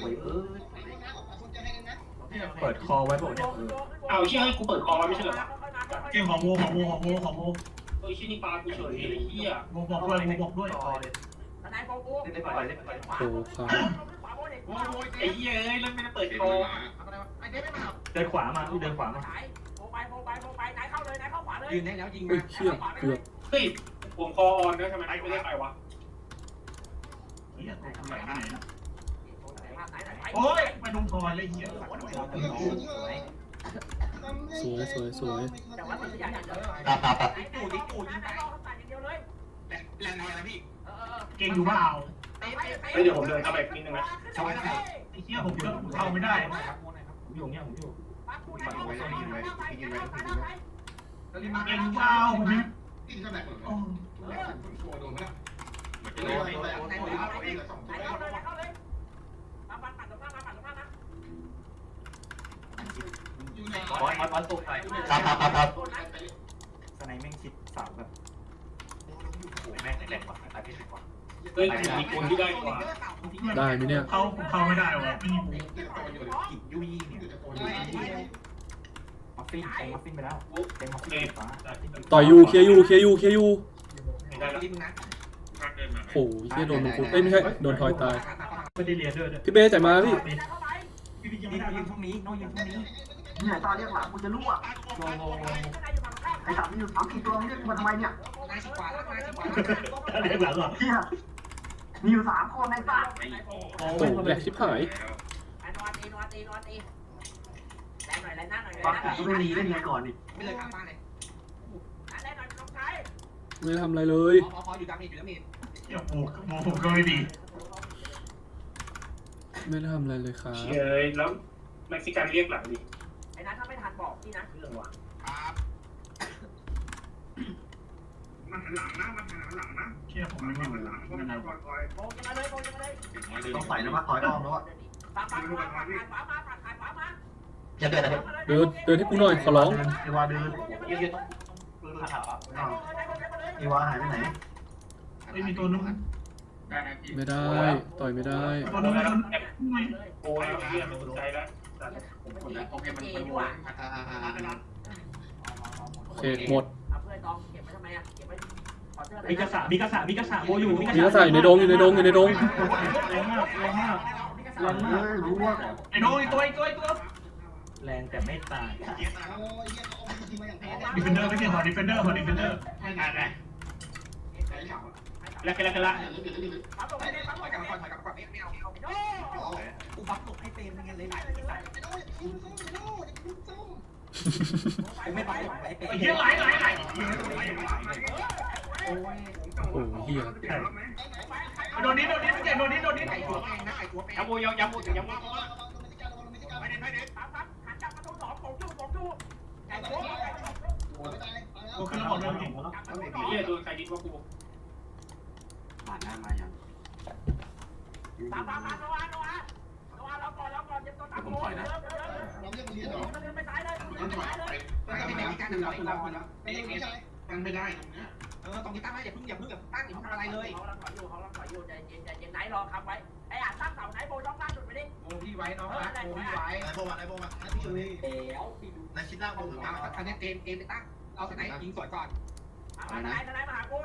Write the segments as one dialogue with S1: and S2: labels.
S1: โอ้ยเออ
S2: เปิดคอไว้บอกเนี่ย
S3: เอาเชื่อให้กูเปิดคอไว้ไม่ใช่เหรอ
S2: เกมของโมของโมของโมของโม
S3: เฮ้ยชื่อนี่ปลากูเฉยเลยเฮีย
S2: โมบอกด้วยโมบอกด้วย
S1: คอเลย
S4: ทนายโกกู
S1: เล่นได้ไปเล่นไป
S5: โอ้ครับ
S4: ขวาบนเด็ก
S3: ไอ้เฮียเอ้ยแล้วไม่ได้เปิดคอ
S2: เดินขวามาเดินขวามา
S4: สายโผล่ไปโผล่ไปโผล่ไปนายเข้าเลยนายเข้าขวาเลย
S1: ยืนได้แล้วยิง
S5: เฮ้
S1: มาย
S5: เชี่ยเกือบ
S3: เฮ้ยผมคอออนด้วยทำไมไม่ได้ไปวะ
S2: โอ้ยไปลงคอเลยเหี้ย
S5: สวยสวยสวย
S4: แต่ว่ามันอยากจะ
S1: ตาตาตา
S4: ไอ้ตู่ดิตู่ยิงไปรอเขาตัดอย่างเดียวเลย
S1: แรงน้อยนะพี่
S4: เออเออ
S2: เก่งอยู่เปล่า
S3: เฮ้ยเดี๋ยวผมเดินเข้าไปนิดนึงนะ
S1: ชาวบ้านไทย
S2: ไอ้เหี้ยผมเข้าไม่ได้
S1: ครับโมนะครับ
S2: ผมอยู่เนี่ยผมอยู่
S1: แล้วรีบมา
S2: เก่งอยู่เปล่าผมเนี่ย
S4: โดนโดนโดนโดนเข้าเลยเข้าเลยมาปัดปัดตรงหน้ามาปัดตรงหน้านะ
S1: บอลบอลบอลตกหน่อย
S6: ตามตามตามตาม
S4: โดนนะ
S1: สไนแม่งชิดสามแบบโอ้แม่งแรงกว่าตายพี่แรงกว่า
S3: เฮ้ยมีคนที่ได้กว่า
S5: ได้ไหมเนี่ย
S2: เข้าเข้าไม่ได้วะไม่มีมู
S1: กินยุยเนี่ยมัฟฟินเต็มมัฟฟินไปแล้วเต็มมัฟฟินฟ้า
S5: ต่อยยูเคลียร์ยูเคลียร์ยูเคลียร์ยู
S3: ไม่ได้แล้ว
S1: รีบนะ
S5: โอ้ยเชี่ยโดนมังคุดเอ้ยไม่ใช่โดนทอยตาย
S2: ไม่ได้เรียนด้วยด้วย
S5: พี่เป้จ่ายมาพี่
S4: เข้าไป
S2: พี่พี่ยัง
S1: ยิ
S2: ไม่
S1: ง
S2: ได้
S1: ยิงช่วงนี้โน้ยิงช่วงนี้
S6: เนี่ยตอนเรียกหลังกูจะรั่ว
S1: โลโลโล
S4: ข้างในอยู่ฝั่งข้าม
S6: ไอ้สามมีอยู่สามสี่ตัวมึงเรียกกูมาทำไมเนี่ย
S1: นายชิดขวาแล้วนายชิดขวา
S2: เรียนหลังเหรอ
S6: เฮียมีอยู่สามคนในบ้าน
S5: โอ้แหลกชิบหาย
S4: นอนตีนอนตีนอนตีแรงหน่อยแรงหน้าหน่อย
S6: ปากกูไม่รีเล่นไงก่อนดิ
S1: ไม่เลยข้างบ้านเลย
S4: แรงหน่อยน้องชาย
S5: ไม่ได้ทำอะไรเลย
S1: พอพออยู่ดาเมจอยู่ดาเมจ
S2: เดี๋ยวโมโมผมก็ไม่ดี
S5: ไม่ได้ทำอะไรเลยครับ
S3: เฉยแล้วเม็กซิกันเรียกหลังดิ
S4: ไอ้นั้นถ้าไม่ทันบอกพี่นะ
S3: เรื่องว่ะ
S2: เชี่ยผมไม่มีเวลาไม่ได้
S4: โบกยังมาเลยโบกยังมาเลย
S6: ต้องใส่แล้วว่าถอยอ้อมแล้วอะ
S4: ปากปากขวาปากขวามาปากขวามา
S6: จะเดินนะครับ
S5: เดินเดินให้กูหน่อยขอร้อง
S6: เดินไอวาเดิน
S1: ยืนยืนต้องปืนขาอะ
S6: อ้าวไอวาหายไปไหน
S2: ไม่มีตัวนู้น
S5: ไม่ได้ ต่อยไม่ได้
S2: ตัวนู้นตัวนู้นไม่
S3: โอ้ยเฮียไม่สนใจแล้ว
S4: โอเคมันมันวน
S5: โอเคหมด
S4: เอาเพื่อนตองเก็บไว้ทำไมอะเก็บไว้ขอเสื้อ
S2: มีกระสามีกระสามีกระสาโมอยู่
S5: มีกระสายอยู่ในดงอยู่ในดงอยู่ในดง
S2: แรงมากแรงมาก
S6: เฮ้ยรู้ว่า
S2: ไอ้โน้ยตัวไอ้ตัวไอ้ตัวแรงแต่ไม่ตายดิฟเฟนเดอร์ไม่เก่งหรอดิฟเฟนเดอร์หรอดิฟเฟนเดอร์แล้วกันแล้วกันละ
S4: ปั๊บลงไปเลยปั๊บล
S1: ถอย
S4: ง
S1: กลับ
S4: ไป
S1: มาก่อนถอยกลับมาก่อนไม่เอาไม่เอา
S4: โอ้
S1: กูบัฟหลบให้ เป็นยังไงเลยไม่บัฟหลบให้เป็น
S2: ไอ้เหี้ยไหลไหลไหล
S1: โอ้ย
S5: โอ้เฮีย
S2: โดนนี้โดนนี้ไม่เก่งโดนนี้โดนนี้
S1: ไก่ตัวแม่งนะไก่ตัวแม่ง
S3: ยับโมยับยับโมยับโม
S4: ปั๊บปั๊บหันกลับมาตรงสองผมจู้ผมจู้ใหญ่โค้ง
S2: โอขึ้นแล้วหมดเลยเก่ง
S3: เฮียโดนใครดิว่ากู
S1: ผ่านหน้ามายัง
S4: ปั๊บปั๊บปั๊บโนอาโนอาโนอา เราก่อนเราก่อนเรียมตัวตั้งโค้งเดิมเดิมมันเดินไปซ้ายเลยมันเดินไปซ้ายเลย
S1: มันก็เป็นการทำร้ายเราแล้วตั้งไม่ได้เออตรงนี้ตั้งไว้อย่าเพิ่งอย่าเพิ่งแบบตั้งอย่าเพิ่งทำอะไรเลย
S4: เขาลังถอยอยู่เขาลังถอยอยู่ใจเย็นใจเย็นไหนรอคำไว้ไอ้อ่านตั้งเสาไหนโบย่องล่าสุดไปดิ
S1: โอ้พี่ไว้น้องนะโอ้พี่ไว้
S6: ไอโบมาไอโบมาพี่ชูนี่
S1: เดี๋ยวพี่ดู
S6: นายชิดล่างโบถึง
S1: เอา
S6: มา
S1: อันนี้เกมเกมไปตั้งเอาสไนยิงสวยก่อน
S4: มาไหนไหนมาหากู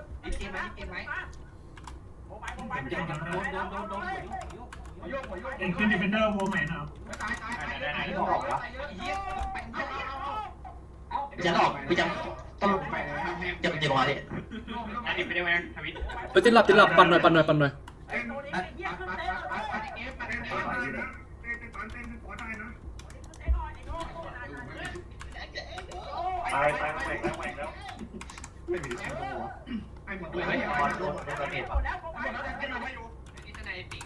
S4: โอ้ไปโอ้ไป
S1: โดนโดนโดนโดนโดน
S3: โยกหัวโยก
S2: เก่งขึ้นดิเฟนเดอร์โวใหม่นะ
S1: ตายตายตายตายไม่บอกวะเหี้ยไปเหี้ยเอา
S6: พี่จันออกพี่จันต้องจะเป็นเจมมาดิ
S3: อันนี้ไม่ได้แม่ทวิต
S5: ไปติดหลับติดหลับปั่นหน่อยปั่นหน่อยปั่นหน่อย
S4: ไอ้ตัวนี้ไอ้เหี้ยต้นเลย
S1: ปัดเกมปัดเกม
S3: ตายตายแหวกแล้วแหวกแล้ว
S1: ไม่มีแชมป์หัวไอ้หมดเลยไอ้บอลโดนโดนเห็นปะหมดแล้วแต่ไม่มาอยู่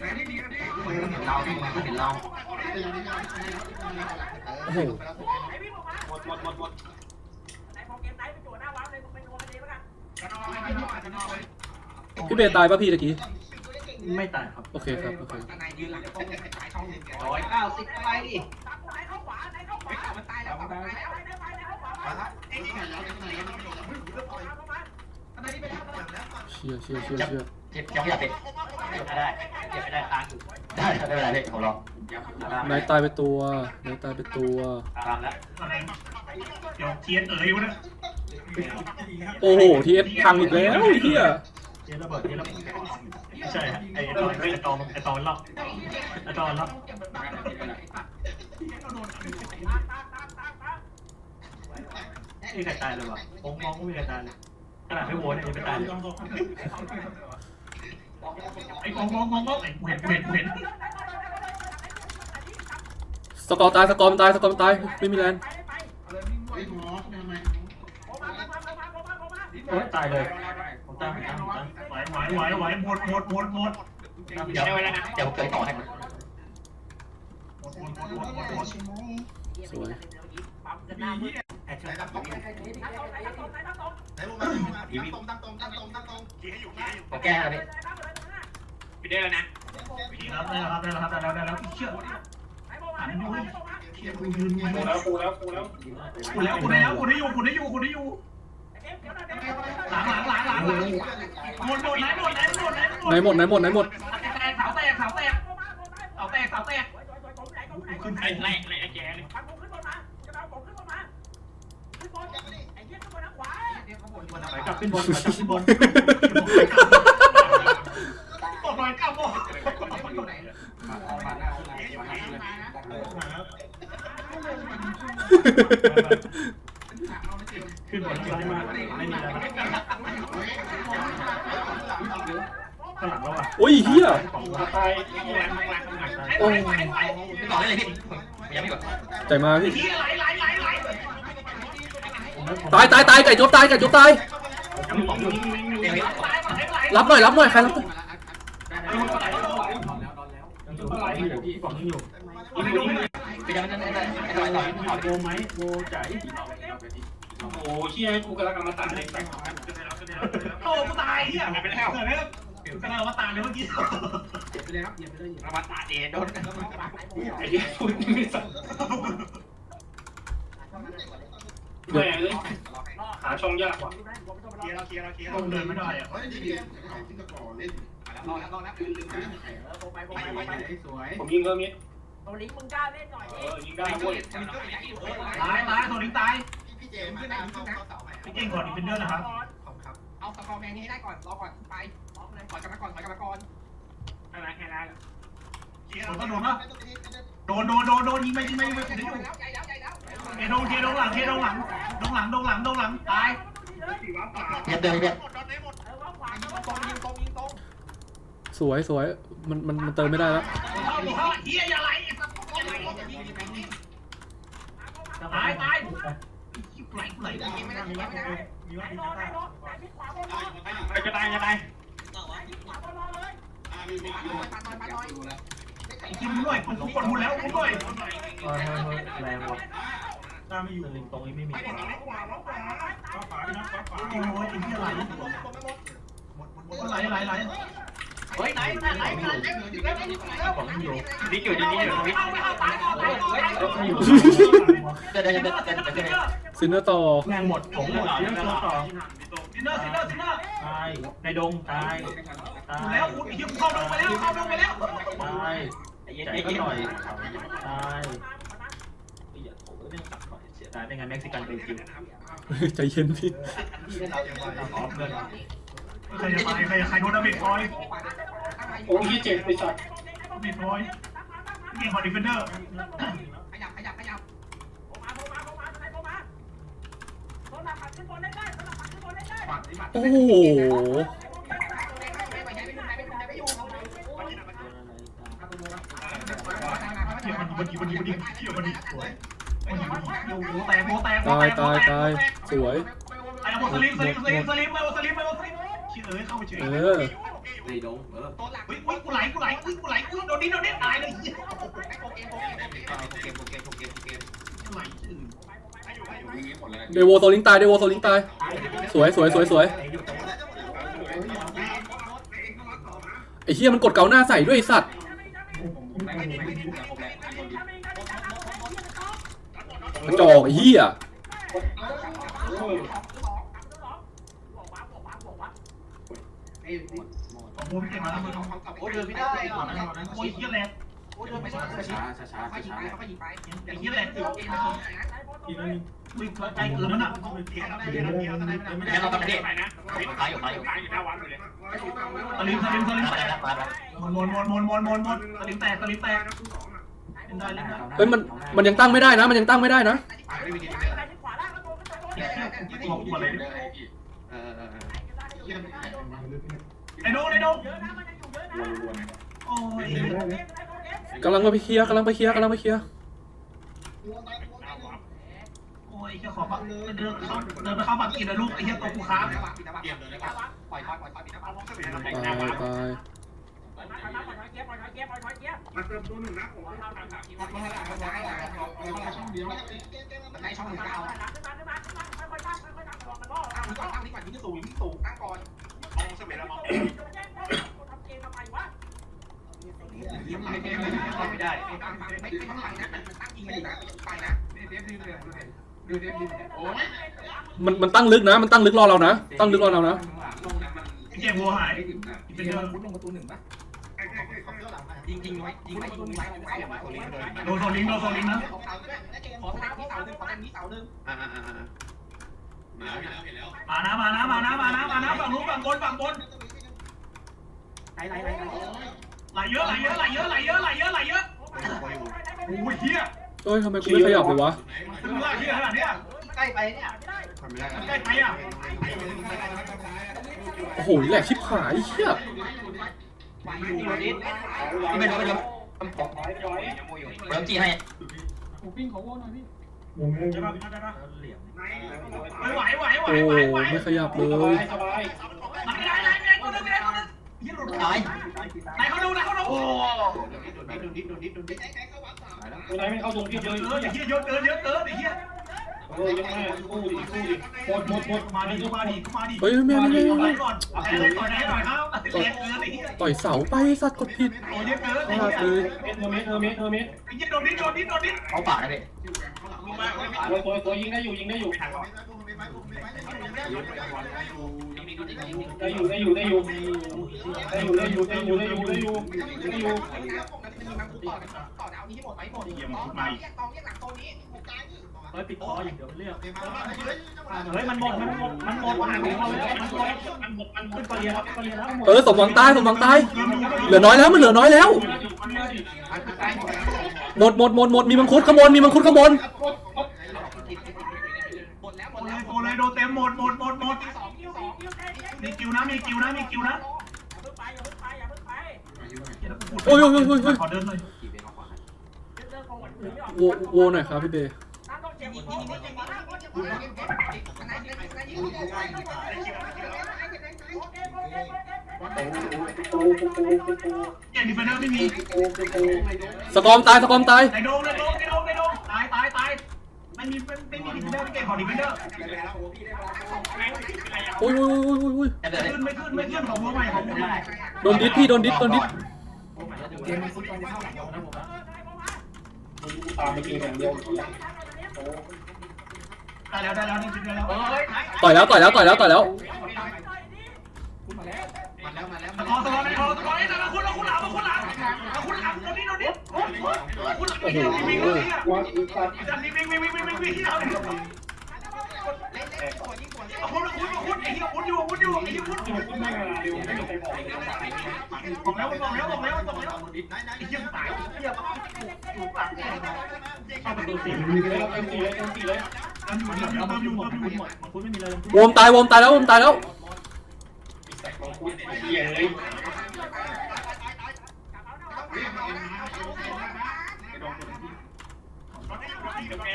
S6: เห็นเราพี่มันก็เห็นเรา
S5: โอ้โห
S4: ไอ้วิ่งออกมา
S3: หมดหมดหมดหมด
S4: ไอ้พอเกมไหนไปจั่วหน้าว้าวเลยมึงไปนัวกันเองแล้วกัน
S1: จะนอนจะนอนจะนอนเลย
S5: พี่เป้ตายป่ะพี่ตะกี้
S2: ไม่ตายครับ
S5: โอเคครับ โอเค
S1: ตาในยืนหลังตรงสายช่องหนึ่ง
S6: ร้อยเก้าสิบไปดิ
S4: ตักไหนเข้าขวาไหนเข้าข
S1: ไอ้
S4: วา
S1: ข่าวมันตายแล้วข่าวมันตาย
S4: ไหน
S1: แล้ว
S4: ไหนไหนไหนเข้าขวา
S6: มาละ
S1: ไอ้นี่ไงแล้วไอ้นี่ไงแล้ว
S4: เข้ามาเข้ามา
S1: ถ
S5: เชี่ยเชี่ยเชี่ยเชี่ย
S7: เจ็บยังไม่อยากเป็น
S8: ไม่ได้เก็บไม่ได้ค้างอยู่
S7: ได้ไม่เป็นไรพี่ผมรอ
S5: นายตายไปตัวนายตายไปตัว
S8: ตามแล้ว
S2: เดี๋ยวเทียนเอ๋ยวะนะ
S5: โอ้โหทีเอฟพังอีกแล้วไอ้เฮีย
S2: เทียนระเบิดเทียนระเบิดไม่ใช่ฮะไอ้ตอนไอ้ตอนไอ้ตอนรอบไอ้ตอนรอบไม่มีใครตายเลยวะผมมองก็ไม่มีใครตายเลยขนาดไม่โหวตเนี่ยยังไม่ตายเลย ไอ้มองมองมองมองไอ้เห็นเห็นเห็น
S5: สกอร์ตายสกอร์มันตายสกอร์มันตายไม่มีแรง
S2: โอ้ยตายเลยผมตามผมตามผมตามไหวไหวไหวไหวหมดหมดหมดหมด
S7: เดี๋ยวเดี๋ยวเกิดต่อให้มัน
S2: หมดหมดหมดหมดหมด
S5: สวย
S2: แอคชั่น
S7: ผมแก้แล้ วพี่
S1: พี่ได้แล้วนะ
S2: ดีแล้วได้แล้วครับได้แล้วครับได้แล้วได้แล้วเชื่อหันดูเชื่อกูยืนกูแล้วกูแล้วกูแล้วกูแล้วกูแล้วกูได้อยู่กูได้อยู่กูได้อยู่หลังหลังหลังหลังหลังหมดหมดไหนหมดไหนหมดไหนหมด
S5: ไหนหมดไหนหมดไหนหมด
S2: แตกเสาแตกเสาแตกเสาแตกเสาแตกขึ้นไอ้แรกเลยไอ้แกเลยไปกลับขึ้นบนกลับขึ้นบนตกลอยกลับบ่ ขึ้นบนซ้ายมาไม่มีแล้วข้างหลังเราอะ
S5: โอ้ยเฮีย
S2: ตาย
S5: โอ้ย
S7: ต่อได้เลยพี่ยังไม่กด
S5: ใจมาพี่
S2: ไหลไหลไหลไหล
S5: ตายตายตายไก่จบตายไก่จบตาย
S2: ยังมีของอยู่
S7: เดี๋ยว
S5: รับหน่อยรับหน่อยใครรับ
S2: ยังอยู่พี่ข อยู่
S7: ไปยังไม่ได้ไอ้ต่อยต่อยต่อย
S2: โบไหมโบใจโอ้เชี่ยกูกำลังมาตายเลยโอ้กูตายเฮียไปแล้วเกำลังมาตายเลยเมื่อกี้
S1: ระวังตาเดนโดน
S2: ไอ้เหี้ยพูดไม่สัตว์แม่เลยหาช่องยากกว่า
S1: เคลียร์เราเคลียร์เราเคลียร์
S2: ต้องเดินไม่ได้อะ
S1: รอแล้วรอแล้วย
S2: ผมยิงเพิ่มนิด
S4: ตัวลิงมึงกล้าเล่นหน่อย
S2: เอ
S4: ดิ
S2: อยิงได้เว้ย
S1: ตา
S2: ตายตายตัวนี้ตาย
S1: พี่เจมขึ้นนะขึ้นนะ
S2: พี่เก่งก่อนเป็นเดือนนะครับผมครับ
S1: เอาสกอร์แมนนี้ให้ได้ก่อนรอก่อนไปถอยกลับมาก่อนถอยกลับมาก่อนอะไรแค่นั้น
S2: โดนโดนปะโดนโดนโดนโดนยิงไปยิงไปยิงไปผมได้อยู่
S1: ใหญ่แล้วใหญ่แล้ว
S2: เอโดนเทโดนหลังเทโดนหลังโดนหลังโดนหลังโดนหลังตาย
S7: เย็บเดินเย็บ
S1: หมดโดนได้หมด
S4: เออว่าขวา
S1: ยิง
S4: ก็
S1: ตรงยิงตรงยิงตรง
S5: สวยสวยมันมันมันเติมไม่ได้แล้ว
S2: เข้าเข้าเฮียอย่าไหลตายตายไหลไหล
S1: ยิงไม่ได้ยิงไม่ได้
S2: มีว่า
S4: ไหนรอไหนรอไหนพิษขวาบนรอ
S2: จะตายจะตาย
S4: ขวาบนรอเลย
S1: ปาน้อยปาน้อย
S2: กินด้วยผมกดบุญแล้วผมด้วย
S8: แรงว่ะ
S2: ตาไม่อยู่ลิงตรงนี้ไม่มี
S1: ไปขวาขวาขวา
S2: โอ้ยกินที่ไหลไหลไหลไหล
S1: เฮ้ยไหนไหนไหนไหน
S2: ของอยู่
S1: นี่อยู่นี่อยู่นี่
S2: เอาเอาตายก่อนตา ยก่อนตายก่อน
S7: เดินเดินเดินเดินเดิน
S5: ซินเนอร์ต่อ
S2: แรงหมดผมหมดเยอะตัวต่อซินเนอร์ซินเนอร์ซินเนอร์ตายในดงตายตายแล้วอุ้ยยิงเข้าดงไปแล้วเข้าดงไปแล้วตายใจก็หน่อยตายอย่าโถเรื่องตัดหน่อยเสียดายไม่งั้นเม็กซิกันเป็นคิว
S5: ใจเย็นพี่
S2: ออฟเงินใครจะไปใครใครโดนดาเมจพอย
S1: โอ้ยเจ็บไปสัตว์
S2: เมจพอยเก่งกว่าดิฟเฟนเดอร์
S1: ขยับขยับขยับ
S4: มาโบมาโบมาไหนโบมาโดนหลักปัดขึ้นบนได้ได้โดนหลักปัดขึ้นบนได้ได้
S1: ปัดนี่ปัด
S5: โอ้โห
S1: ไม่ไปไหนไม่ไปไหนไม่ไปไหนไม่อยู่
S2: เกี่ยวมันมันดีมันดีมันดีเกี่ยวมันดีสวยมันดีมันดีโอ้โหแตกโมแตกโม
S5: ตาย
S2: แตก
S5: ตายตายสวย
S2: ไอ้โมสลิมสลิมสลิมสลิมไปโมสลิมไปโมสลิมเชื่อเอ้ยเข้าไปเฉย
S5: เออ
S1: ในดงเออตัวหลัก
S2: อุ้ยอุ้ยกูไหลกูไหลอุ้ยกูไหลอุ้ยโดนดิโดนดิตายเลยเหี้ย
S1: ไอ้โปเกมโปเกมโปเกมโปเกมโปเกมโปเกม
S2: ไหลอื่น
S1: ให้อยู่ให้อยู่อย่างนี้หมดเลย
S5: เดโวโซลิงตายเดโวโซลิงตาย สวยสวยสวยสวยไอ้เฮียมันกดเกาหน้าใส่ด้วยไอ้สัตว์กระจอกไอ้เฮีย
S1: ผม
S2: เก็บมาแล้ว
S1: โอ้เดินไม่ได้อะ
S2: โอ้ยเยี่ยแรง
S1: โอ้เดินไม่ได้ช้าช้าช้าช้าช้า
S2: อย่าง
S1: นี้แหละคื
S5: อทียวิ่
S2: งใจเกินมันอะ
S7: ไม่ได้เราทำไม่ไดไปนะตาอยู่ไายอยู่ไายอยู่
S2: หน้าวัดเลยตะลิม
S7: ตะ
S2: ลิมตะ
S7: ลิมแตก
S2: มนมนมนมนมนมนมนตะลิมแตกตะลิมแตก
S5: เฮ้ยมันมันยังตั้งไม่ได้นะ มันยังตั้งไม่ได้นะ
S4: ขวาล่างแล้วตัวก็ตัว
S2: แค่บอกกูเลย
S1: เออเออ
S2: ไอ้โดไอ้โด
S4: เยอะนะมันยังอยู่เยอะนะ
S2: โอ้ย
S5: กำลังไปเคลียร์กำลังไปเคลียร์กำลังไปเคลียร์
S2: โอ้ยแค่ขอปักเดินเข้าเดินไปเข้าปักกินนะลูกไอ้เฮียตัวกูค้าง
S1: ปล่อยปล่อยปล่อยปล่อยปิดน้ำมัน
S5: ตายตาย
S4: ปล่อยถอยเกียร์ปล่อยถอยเกียร์ปล่อยถอยเกียร์
S1: มาเติมตัวหนึ่งนะผมว่าช่องเดียวในช่องหนึ่งเก้า
S4: ขึ้นมาขึ้นมาขึ้นมาค่อยๆตั้งค่อยๆตั้งระวังมันล่อ
S1: ตั้งนี้ก่อนตั้งนี้ก่อนยิงสูงยิงสูงตั้งก่อนมองเสม็ดแล้วมอง
S4: ทำเกมทำไมวะ
S1: ยิ้ มไม่ได้ไม่ได้ไม่ตั้งไม่ไม่ต้องหลังนะมันตั้งยิงไม่ได้นะไปนะเดฟดีเลยดูเดฟดีโอ้ย
S5: มันมันตั้งลึกนะ มันตั้งลึกรอเรานะ ตั้งลึกรอเรานะ
S1: ลงนะมัน
S2: เกมวัวหาย
S1: เป็นเดินมุดลงประตูหนึ่งป่ะยิงยิงไว้ยิงไว้ยิงไว้ไว้ไว้ตัวนี้เลย
S2: โดนโซลิงโดนโซลิงนะ
S1: ขอทางนี้เสาหนึ่งขอทางนี้เสาหนึ่งอ่าอ่าอ่า มาแล้วเห็นแล้ว
S2: มานะมานะมานะมานะมานะฝั่งนู้นฝั่งบนฝั่งบน
S1: ไหลไหลไหลไหล
S2: ไหลเยอะไหลเยอะไหลเยอะไหลเยอะไหลเยอะไหลเยอะโอ้ยเฮีย
S5: เฮ้ยทำไมกูไม่ขยับเลยวะ
S2: มึงว่าเฮียขนาดเนี้ย
S1: ใกล้ไปเนี่ย
S4: ไม่ได้
S1: ทำไม่ได้
S2: ใกล้ไปอะ
S5: โอ้โหแหลกชิบหายเชี่ย
S1: วางอยู่นิด
S7: ไม่รู้ไม่รู้เริ่มจี้ให้
S2: ใช่ป่ะใช่ ป่ะไม่ไหวไหวไหว
S5: โอ้
S2: ไหวไหว
S5: ไม่ขยับเลย
S2: ไม่ได้ไม่ได้ไม่ได้คนนึงไม่ได้คนนึงเฮียหลุด
S7: ตาย
S2: ไหนเขาดูไหนเขาดูโอ้
S1: โดนดิดโดนดิดโดนดิด
S3: ตัวไหนไม่เข้าตรงที่เยอะ
S2: เอออย่าเฮียเยอะเกินเยอะเกินไอ้เฮีย
S3: เออยังไงสู้ดิสู้ดิหมดหมดหมด
S2: มาดิมาดิมาดิ
S5: เฮ้ยไม่ไม่ไม่
S2: เอาไป
S5: ไม่
S2: ก่อนเอาไปเลยก่อนไหนก่อนครับเล็กเกินไอ้เฮีย
S5: ต่อยเสาไปสัตว์กดผิด
S2: โอ้ยเยอะเกิน
S5: พ
S2: ไอ้
S5: ลาด
S2: เฮี
S5: เลยย
S3: เมตรเมตรเมตรเมตร
S2: ไอ้เฮียโดนดิโดนดิโดนดิ
S7: เขาป่านะพี่
S3: ตั วตัวตัวยิงได้อยู่ยิงได้อยู่ได้อยู่ได้อยู่ได้อยู่ได้อยู่ได้อยู่ได้อยู่ได้อยู่ได้อยู่ได้อยู่ได้อยู่
S1: ต่อดาวนี้ให้หมดไปหมดตองเรียกตองเรียกหลังโซนนี้
S8: เฮ้ยปิดคออย่างเดียวเรื่อง
S2: เฮ้ยมันหมดมันหมดมันหมดห่างของเราแล้วมันหมด
S3: มันหมดมันหม
S8: ขึ้
S3: ด
S8: นก็เรียนแล้วก็เรียนแล้วหมด
S5: เออสมหวังตายสมหวังตายเหลือน้อยแล้วมันเหลือน้อยแล้วหมดหมดหมดหมดมีมังคุดข้างบนมีมังคุดข้างบน
S1: หมด หมด
S2: หมดหมดหมด
S4: สองสอง
S2: มีคิวนะมีคิวนะมีคิวนะ
S4: ออย่ย
S5: โอ้ยโอ้ยโอ้ย
S2: ขอเดิน
S1: เล
S4: ย
S5: โวโวหน่อยครับพี่เบย์สกอมตายสกอมตาย
S2: ไหนโดนไหนโดนันนี้เป็นเป็นดีเกของดีเดอร์
S5: โอ้ยโอ้ยโอ้ยโอ้ยโอ้ย
S2: ขึ้นไม่ขึ้นไม่ขึ้นของหัวใหม่ของหัวให
S5: โดนดิสพี่โดนดิสโดนดิส
S1: เกมมันฟุตบอลจะเข้าหลังเรานะผม
S3: ตามไปเกมอย่างเดียว
S2: ได้แล้วได้แล้วนี่คิดได้แล้ว
S5: ต่อยแล้วต่อยแล้วต่อยแล้วต่อยแล้ว
S1: มาแล้วมาแล้ว
S2: มาแล้วสกอร์สกอร์ในคอสกอร์ในแต่ละคุณละคุณหลังละคุณหลัง
S1: ละ
S2: คุณหลัง
S3: โดนนี่โด
S1: นนี่
S2: โอ้โหวัด
S3: ตั
S2: ดวอมตา
S5: ยวอมตายแล้ววอมตายแล้ว
S3: เหี้ยเลย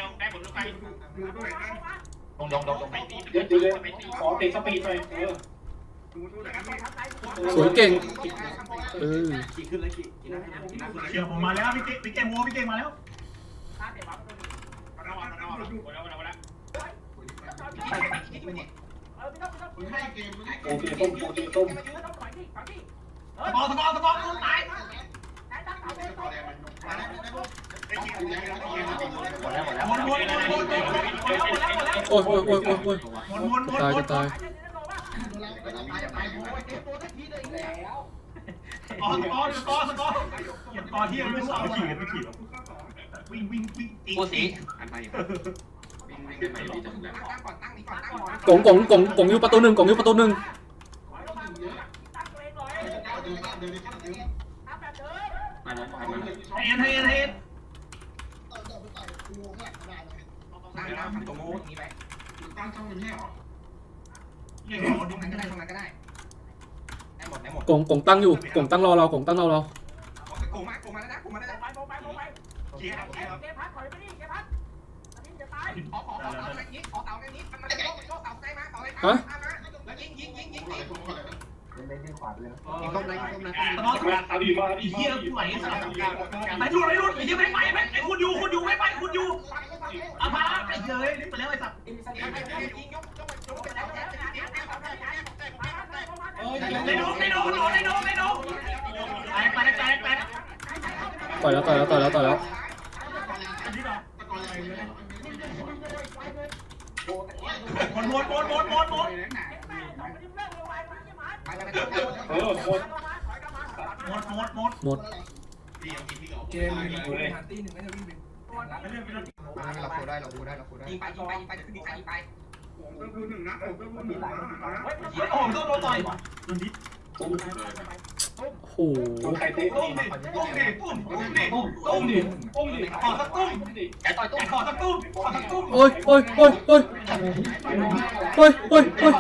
S7: ลงลงลงลง
S3: เดี๋ยวเดี๋ยวขอเตะสปีดไปเออ
S5: สวยเก่ง เออ
S1: ขี่ขึ้นเลยขี่ขี่หน้าขี่หน้าขึ้นเลย
S2: เชื่อผมมาแล้วพี่เก่งพี่เก่งวัวพี่เก่งมาแล้ว
S1: คุณให้เกม
S3: โอเคต้มโอเคต้ม
S2: สปอร์สปอร์สปอร์คุณตาย
S5: โอ้ยโอ้ยโอ้ยโอ้ยโอ้ย
S2: จะ
S5: ตายจะตาย
S2: กอสกอสกอสกอสกอที่ยังไม่สาวขี่กันไม่ขี่หรอกวิ่งวิ่งวิ่งตี
S7: กูสี
S1: อันไปกงกงก
S5: งกงอยู่ประตูหนึ่งกงอยู่ประตูหนึ่ง
S4: มมา
S1: แล้วมาแล้ว
S2: เฮนเฮนเฮน
S1: ตั้งตั้งตรงโน้นนี้ไปตั้งช่องนี้ให้หรอ
S2: ยัง
S1: ต
S2: ไง
S1: รงนั้นก็ได้ตรงนั้นก็ได้ได้หมดได้หมด
S5: กงกงตั้งอยู่กงตั้งรอเรากงตั้งรอเรา
S1: โกงมาโกงมาแล้วนะโกงมาแล้ว
S4: ล
S1: นะ
S4: งไปลงไปลงไป
S1: เกียร์เกียร์
S4: เกมพัดถอยไปดิเกมพัดอันนี้จะตาย
S1: ขอขอขอเสาในนี้ขอเสาในนี้มันมันโยกโยกเสาใกล้มาเสาใกล้มาแล้วยิงยิงยิงยิงยิง
S2: ยิงตรงไหนตรงไหนตอน
S3: อาดีมาดี
S2: เฮียกูไหลสัตว์ไปดูไปดูไอ้เฮียไม่ไปไม่ไอ้คุณอยู่คุณอยู่ไม่ไปคุณอยู่อาพาไอ้เฮ้ยนี่ไปแล้วไอ้สัตว์
S1: ยิงยิงยกยกยกไปแล้วแล้วจะยิงแล้วแล้วแล้ว
S2: ในดงในดงในดงในดงไปไปไปไป
S5: ต่อยแล้วต่อยแล้วต่อยแล้วต่อยแล้ว
S2: หมดหมดหมดหมดหมดหมด
S3: เออหมด
S2: หมดหมดหมด
S5: หมด
S3: เกมอยู่เลย
S1: เราโคได้เราโคได้เราโคได้ยิงไปยิงไปยิงไปเดี๋ยวขึ้นยิงไปยิงไป
S2: เฮ้ยโอ้โหต้องโดนต่อยว่ะโดนดิ
S5: โอ้โห
S3: ใครเตะ
S2: ตุ้มดิตุ้มดิตุ้มตุ้มดิตุ้มดิตุ้มดิขอสักตุ้ม
S7: แกต่อยตุ้ม
S2: ขอสักตุ้มขอสักตุ้ม
S5: โอ้ยโอ้ยโอ้ยโอ้ยโอ้ยโอ้ยโอ้ย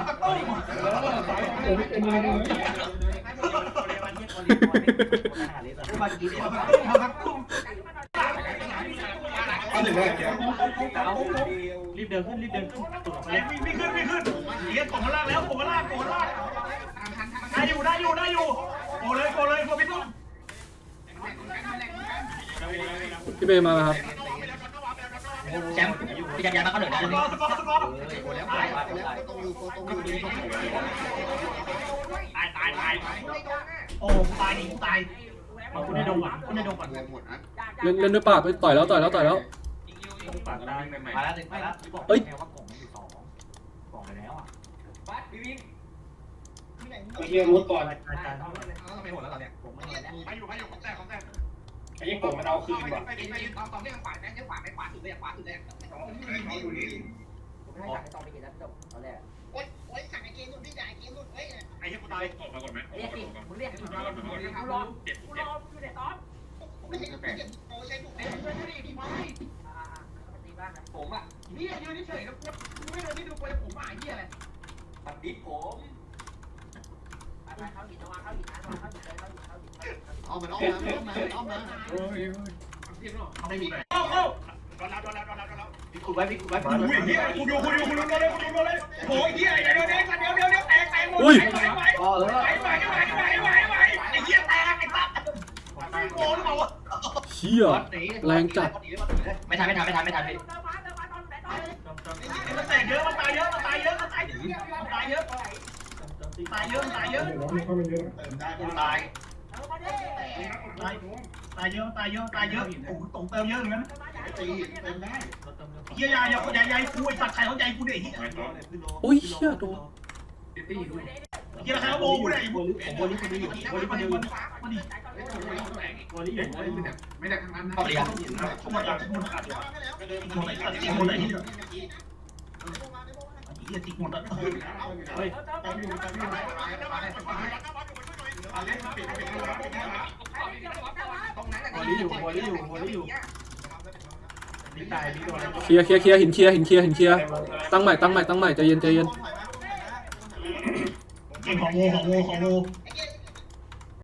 S2: สักตุ้ม
S8: มากี่
S2: ขอสักตุ้มขอสักตุ้ม
S3: อันหนึ่งแรก
S8: รีบเดินขึ้นรีบเดินขึ้นตุ่มไป
S2: ไม่ไม่ขึ้นไม่ขึ้นเฮียกดมาล่างแล้วกดมาล่างกดมาล่างได้อยู่ได้อยู่ได้อยู่โกเลยโกเลยโกพี่ตุ้ม
S5: พี่เบมาแล้วครับ
S7: แชมป์พี่ยันยันมาก็หนึ่งนะ
S2: สกอร์สกอร์สกอร์
S1: โคแล้วโคแล้วต้องอยู่ต้องอยู่ดีต้องอยู่
S2: ตายตายตายโอ้ตายดิตายมาคุณได้ดงก่อนคุณได้ดงก่อน
S1: หมดนะ
S5: เล่นเล่นด้วยปากต่อยแล้วต่อยแล้วต่อยแล้ว
S8: ปากได้
S7: มาแล้วหนึ่งมาแล้ว
S8: บอกไงว่ากล่องมันอยู่สองกล่องไปแล้วอะ
S3: เฮียรุดก่อน
S8: อาจารย์
S1: ไปหมดแล้วตอนเนี้ย
S8: ผมไม่ห็นแล้ว
S1: ไปอยู่ไปอยู่ของแต่ของแต่
S3: ไอ้ยี่โกมันเอาคืนว่ะ
S1: ไปไปตอนตอนนี้ขวาแม่ขวาไปขวาสุดเลยขวาสุดเลย
S4: ผมให้สั่งให้ตองไปกินแล้วจบตอนแรก
S1: โอ๊ยโอ๊ยสั่งไอ้เกมนู่นพี่จ่ายเกมนู่นเฮ้ย
S2: ไอ้เหี้ยกูตาย
S4: เรียกสิมึงเรียกสิกูรอกูรอกูอยู่ในตอน
S1: ไม่ใช่แปลกโอ้ใช่ถูกเอ้ยช่วยดิพี่ไม้
S4: อ่ามันตีบ้างนะ
S1: ผมอะนี่ยืนเฉยๆแล้วกูไม่โดนที่ดูกูผมอะเหี้ยอะไรตัดดิผม
S4: ไปเข้าหินเอาเข้าหินนะเข้าหินเลยเข้าหินเข้าหิน
S1: เอามัน เอามาเอามาเอามา
S2: ทำได้อยู่ไหนเข้าเข้า
S8: พี่ขุดไว้พี่ขุดไว้
S2: กูเหี้ยกูดูกูดูกูดูเลยกูดูเลยโอ้ยเหี้ยเดี๋ยวเดี๋ยวเดี๋ยวเดี๋ยวเดี๋ยวแตกแตกหมด
S5: อุ้ย
S2: ไหวไหว
S8: ก็เออ
S2: ไหวไหวไหวไหวไหวไหวไอ้เหี้ยแตกไอ้สัตว์ไม่หรือเปล่าวะ
S5: เชี่ยแรงจัด
S7: ไม่ทันไม่ทันไม่ทันไม่ทันพี่
S4: เติมมาเติมมาตอนไหนตอน
S2: มันแตกเยอะมันตายเยอะมันตายเยอะมันตายเยอะมันตายเยอะตายเยอะตายเยอะ
S7: ตาย
S4: เติมมาดิ
S2: ตายตายเยอะตายเยอะตายเยอะโอ้ตรงเติมเยอะเหมือนกัน
S1: ตีเต็มได้
S2: เฮียยาอย่าอย่าใหญ่กูไอ้สัตว์ใครเขาใหญ่กูเนี่ยเฮีย
S5: โอ้ยเชี่ยโดน
S2: เฮียใครเขาโบกูเนี่ยไอ้บุ
S8: ผมบริคนนี้อยู่บริคนนี้อยู่
S2: มาดิ
S8: บริอยู่บริอยู่
S1: ไม่ได้ทั้งนั้น
S7: เข้าไปดิครับ
S2: หมดละหมดละหมดละจิกหมดละเฮียเฮียจิกหมดละ
S8: เฮ้ย
S4: เติมเติมเติม
S1: ตรงนั้น
S8: บริอยู่บริอยู่บริอยู่นี่ตายนี่โดนอะไร
S5: เคลียร์เคลียร์เคลียร์หินเคลียร์หินเคลียร์หินเคลียร์ตั้งใหม่ตั้งใหม่ตั้งใหม่ใจเย็นใจเย็น
S2: ของโมของโมของโม